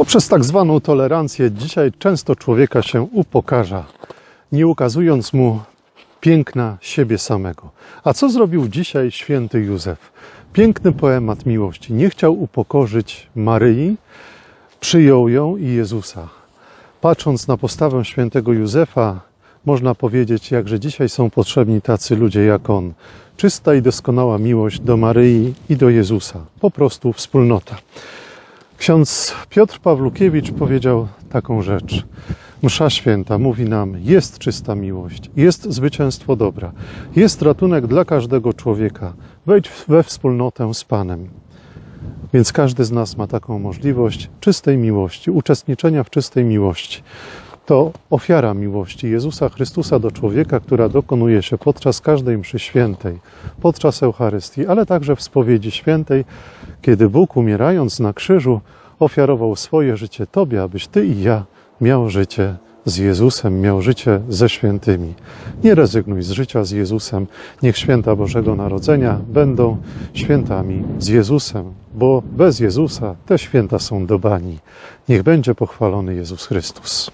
Poprzez tak zwaną tolerancję dzisiaj często człowieka się upokarza, nie ukazując mu piękna siebie samego. A co zrobił dzisiaj święty Józef? Piękny poemat miłości. Nie chciał upokorzyć Maryi, przyjął ją i Jezusa. Patrząc na postawę świętego Józefa, można powiedzieć, jakże dzisiaj są potrzebni tacy ludzie jak on. Czysta i doskonała miłość do Maryi i do Jezusa. Po prostu wspólnota. Ksiądz Piotr Pawlukiewicz powiedział taką rzecz. Msza święta mówi nam: jest czysta miłość, jest zwycięstwo dobra, jest ratunek dla każdego człowieka. Wejdź we wspólnotę z Panem. Więc każdy z nas ma taką możliwość czystej miłości, uczestniczenia w czystej miłości. To ofiara miłości Jezusa Chrystusa do człowieka, która dokonuje się podczas każdej mszy świętej, podczas Eucharystii, ale także w spowiedzi świętej, kiedy Bóg umierając na krzyżu ofiarował swoje życie Tobie, abyś Ty i ja miał życie z Jezusem, miał życie ze świętymi. Nie rezygnuj z życia z Jezusem. Niech święta Bożego Narodzenia będą świętami z Jezusem, bo bez Jezusa te święta są do bani. Niech będzie pochwalony Jezus Chrystus.